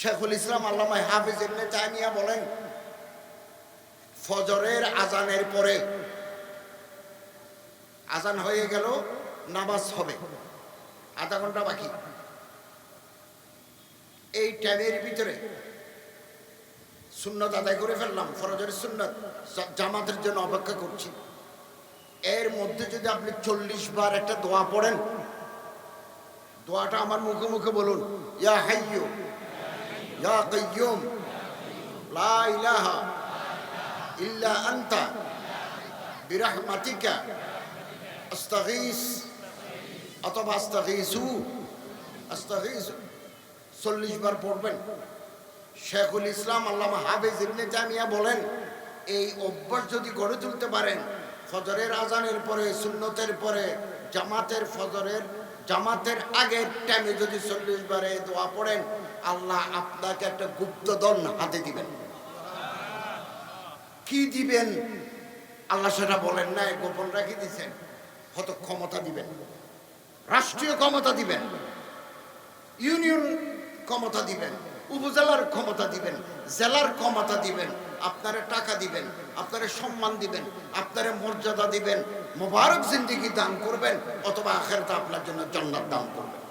শেখুল ইসলাম আল্লামা হাফিজ ইবনে তাইমিয়া বলেন, ফজরের আজানের পরে আজান হয়ে গেল, নামাজ হবে। আধা ঘণ্টা বাকি। এই টাইমের ভিতরে সুন্নত আদায় করে ফেললাম, ফরজের সুন্নত জামাতের জন্য অপেক্ষা করছি। এর মধ্যে যদি আপনি চল্লিশ বার একটা দোয়া পড়েন, দোয়াটা আমার মুখে মুখে বলুন, ইয়া হাইয়ু ইয়া কাইয়ুম লা ইলাহা ইল্লা আনতা বিরহমাতিকা আস্তাগীস অথবা আস্তাগীসু আস্তাগীসু চল্লিশ বার পড়বেন। শেখুল ইসলাম আল্লামা হাফেজ ইবনে জামিয়া বলেন, এই অভ্যাস যদি গড়ে তুলতে পারেন, ফজরের আজানের পরে, সুন্নতের পরে, জামাতের ফজরের জামাতের আগের টাইমে যদি চল্লিশ বারে দোয়া পড়েন, আল্লাহ আপনাকে একটা গুপ্তধন হাতে দিবেন। কি দিবেন? আল্লাহ সেটা বলেন না গোপন রাখি দিছেন কত ক্ষমতা দিবেন। রাষ্ট্রীয় ক্ষমতা দিবেন। ইউনিয়ন ক্ষমতা দিবেন। উপজেলার ক্ষমতা দিবেন। জেলার ক্ষমতা দিবেন। আপনারে টাকা দিবেন, আপনারা সম্মান দিবেন, আপনারা মর্যাদা দিবেন, মোবারক জিন্দিগি দান করবেন, অথবা আখেরটা আপনার জন্য জন্নার দান করবেন।